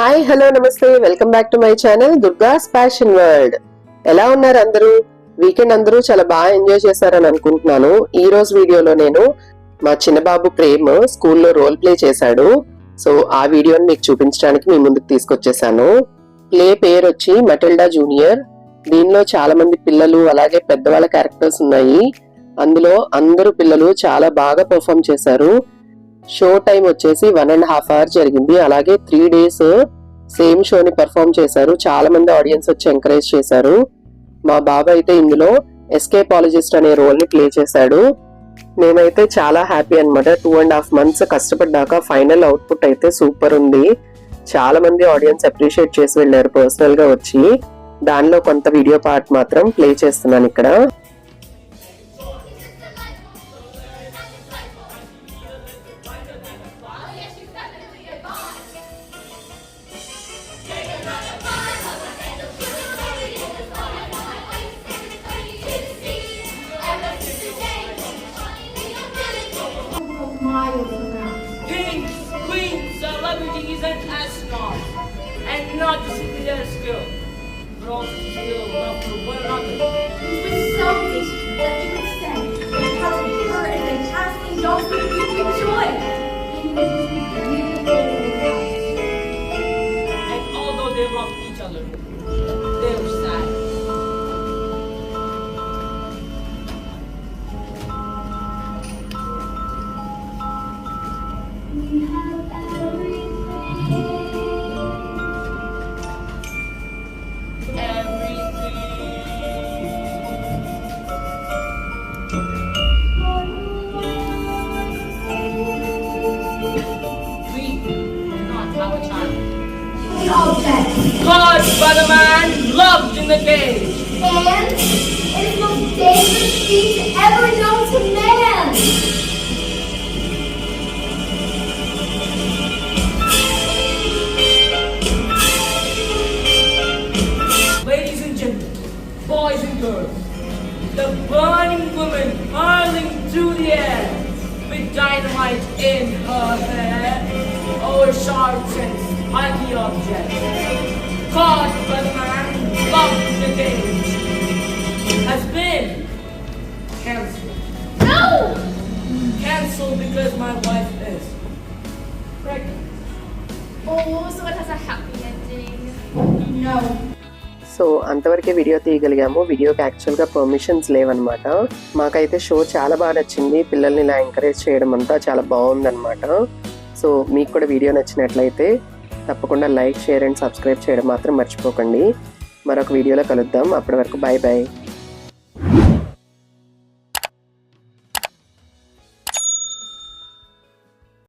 Hi hello నమస్తే. Welcome back to my channel Durga's fashion world. ఎలా ఉన్నారు అందరూ? వీకెండ్ అందరూ చాలా బాగా ఎంజాయ్ చేశారని అనుకుంటున్నాను. ఈ రోజు వీడియోలో నేను మా చిన్నబాబు ప్రేమ్ స్కూల్లో రోల్ ప్లే చేశాడు. సో ఆ వీడియోని మీకు చూపించడానికి మీ ముందుకు తీసుకొచ్చేసాను. ప్లే పేరు వచ్చి మటిల్డా జూనియర్ దీనిలో చాలా మంది పిల్లలు అలాగే పెద్దవాళ్ళ క్యారెక్టర్స్ ఉన్నాయి. అందులో అందరూ పిల్లలు చాలా బాగా పర్ఫామ్ చేశారు. షో టైం వచ్చేసి వన్ అండ్ హాఫ్ అవర్ జరిగింది. అలాగే త్రీ డేస్ సేమ్ షోని పర్ఫామ్ చేశారు. చాలా మంది ఆడియన్స్ వచ్చి ఎంకరేజ్ చేశారు. మా బాబు అయితే ఇందులో ఎస్కేపాలజిస్ట్ అనే రోల్ని ప్లే చేశాడు. మేమైతే చాలా హ్యాపీ అనమాట టూ అండ్ హాఫ్ మంత్స్ కష్టపడ్డాక ఫైనల్ అవుట్పుట్ అయితే సూపర్ ఉంది. చాలా మంది ఆడియన్స్ అప్రిషియేట్ చేసి వెళ్ళారు పర్సనల్గా వచ్చి. దానిలో కొంత వీడియో పార్ట్ మాత్రం ప్లే చేస్తున్నాను ఇక్కడ. poverty isn't us not, and not the civilian skill. but Growth skill, love for one another. He was so patient that he would stand and help her and then cast in dogs with you joy. And although they loved each other, Caused by the man loved in the cage. And it is the most dangerous beast ever known to man. Ladies and gentlemen, boys and girls, the burning woman hurling through the air with dynamite in her hair over sharp and mighty object, Caught by the man loved the game, has been cancelled. No! Cancelled because my wife is pregnant. Oh, so it has a happy ending. No. So అంతవరకే video తీయగలిగాము వీడియోకి యాక్చువల్గా permissions లేవన్నమాట మాకైతే show చాలా బాగా నచ్చింది పిల్లల్ని ఇలా ఎంకరేజ్ చేయడం అంతా చాలా బాగుందన్నమాట సో మీకు కూడా వీడియో నచ్చినట్లయితే తప్పకుండా లైక్ షేర్ అండ్ సబ్స్క్రైబ్ చేయడం మాత్రం మర్చిపోకండి. మరొక వీడియోలో కలుద్దాం. అప్పటి వరకు బాయ్ బాయ్